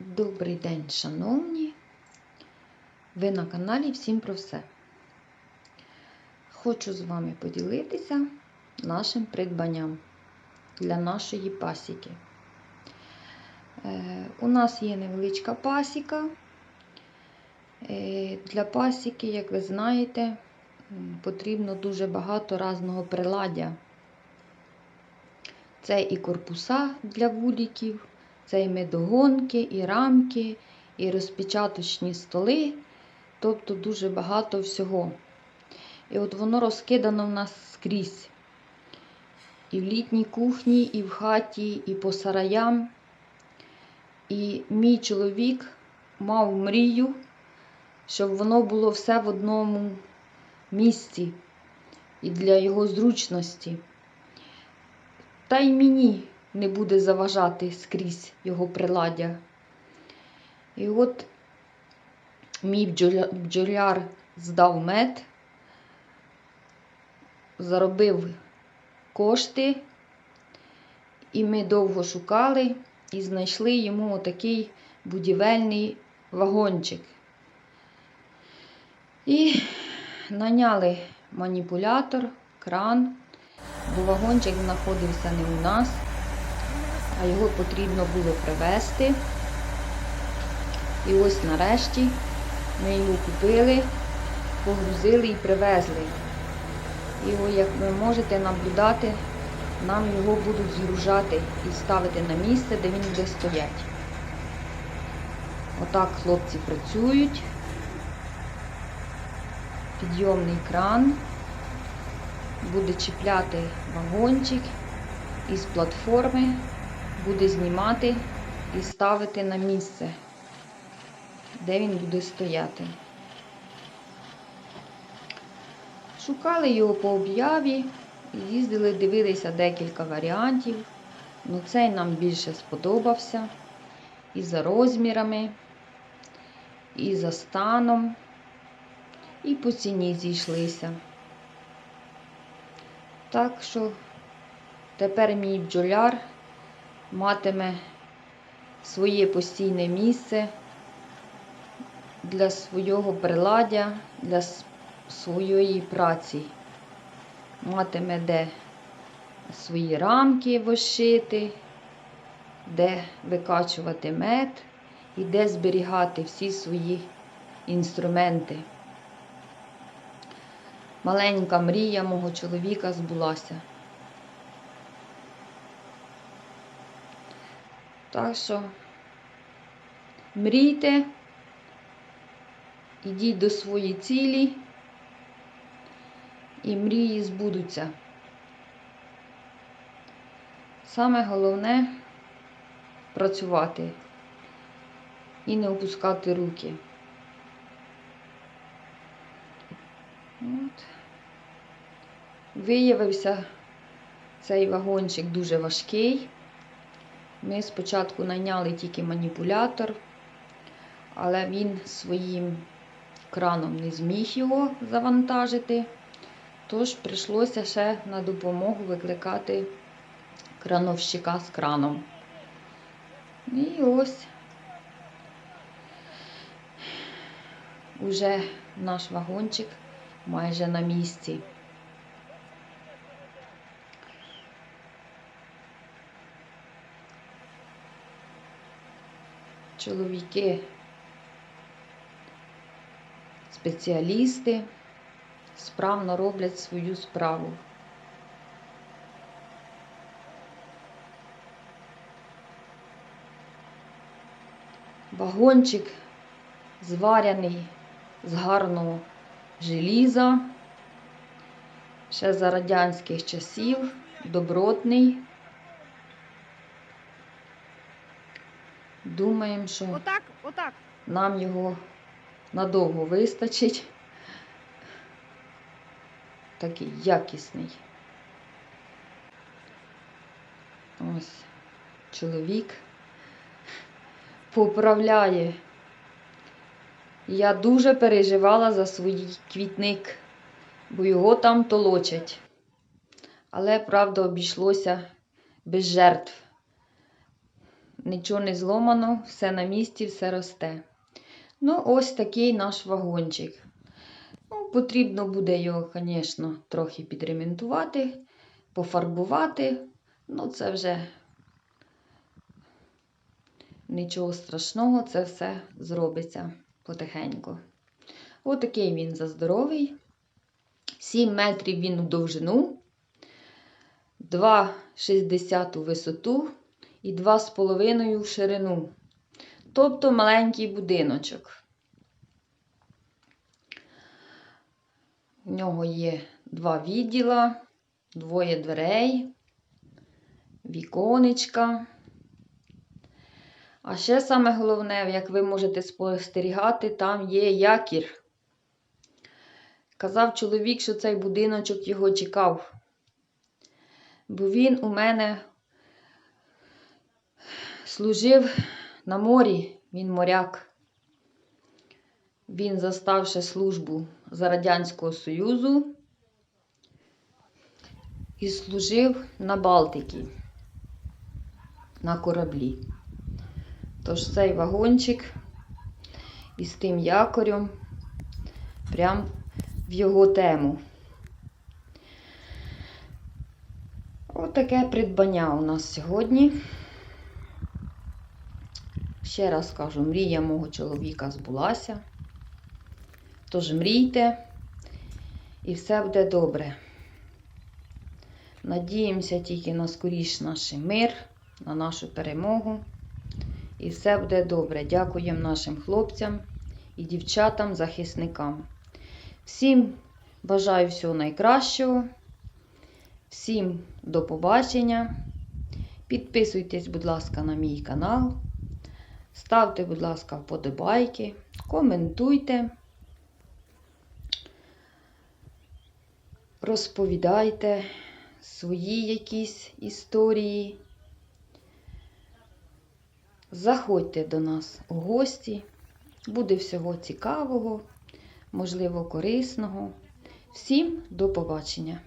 Добрий день, шановні! Ви на каналі Всім про все. Хочу з вами поділитися нашим придбанням для нашої пасіки. Е, У нас є невеличка пасіка. Е, Для пасіки, як ви знаєте, потрібно дуже багато різного приладдя. Це і корпуса для вуликів, це і медогонки, і рамки, і розпечаточні столи, тобто дуже багато всього. І от воно розкидано в нас скрізь. І в літній кухні, і в хаті, і по сараям. І мій чоловік мав мрію, щоб воно було все в одному місці і для його зручності. Та й мені не буде заважати скрізь його приладдя. І от мій бджоля- бджоляр здав мед, заробив кошти, і ми довго шукали і знайшли йому отакий будівельний вагончик. І наняли маніпулятор, кран, бо вагончик знаходився не у нас, а його потрібно було привезти. І ось нарешті ми його купили, погрузили і привезли. І ось, як ви можете наблюдати, нам його будуть згружати і ставити на місце, де він буде стояти. Отак хлопці працюють. Підйомний кран буде чіпляти вагончик із платформи, буде знімати і ставити на місце, де він буде стояти. Шукали його по об'яві, їздили, дивилися декілька варіантів. Ну, цей нам більше сподобався і за розмірами, і за станом, і по ціні зійшлися. Так що тепер мій бджоляр матиме своє постійне місце для свого приладдя, для своєї праці. Матиме де свої рамки вошити, де викачувати мед і де зберігати всі свої інструменти. Маленька мрія мого чоловіка збулася. Так що мрійте, ідіть до своєї цілі, і мрії збудуться. Саме головне працювати і не опускати руки. От. Виявився цей вагончик дуже важкий. Ми спочатку найняли тільки маніпулятор, але він своїм краном не зміг його завантажити, тож прийшлося ще на допомогу викликати крановщика з краном. І ось уже наш вагончик майже на місці. Чоловіки, спеціалісти справно роблять свою справу. Вагончик зваряний з гарного желіза, ще за радянських часів, добротний. Думаємо, що Отак, отак. нам його надовго вистачить. Такий якісний. Ось чоловік поправляє. Я дуже переживала за свій квітник, бо його там толочать. Але, правда, обійшлося без жертв. Нічого не зломано, все на місці, все росте. Ну, ось такий наш вагончик. Ну, потрібно буде його, звісно, трохи підремонтувати, пофарбувати. Ну, це вже нічого страшного, це все зробиться потихеньку. Отакий він заздоровий. 7 метрів він у довжину, 2,60 у висоту і 2,5 в ширину. Тобто маленький будиночок. В нього є два відділа, двоє дверей, віконечка. А ще саме головне, як ви можете спостерігати, там є якір. Казав чоловік, що цей будиночок його чекав. Бо він у мене служив на морі, він моряк. Він заставши службу за Радянського Союзу і служив на Балтикі, на кораблі. Тож цей вагончик із тим якорем прям в його тему. Отаке придбання у нас сьогодні. Ще раз кажу, мрія мого чоловіка збулася. Тож мрійте, і все буде добре. Надіємося тільки на скоріш наш мир, на нашу перемогу. І все буде добре. Дякуємо нашим хлопцям і дівчатам, захисникам. Всім бажаю всього найкращого. Всім до побачення. Підписуйтесь, будь ласка, на мій канал. Ставте, будь ласка, вподобайки, коментуйте. Розповідайте свої якісь історії. Заходьте до нас у гості. Буде всього цікавого, можливо, корисного. Всім до побачення!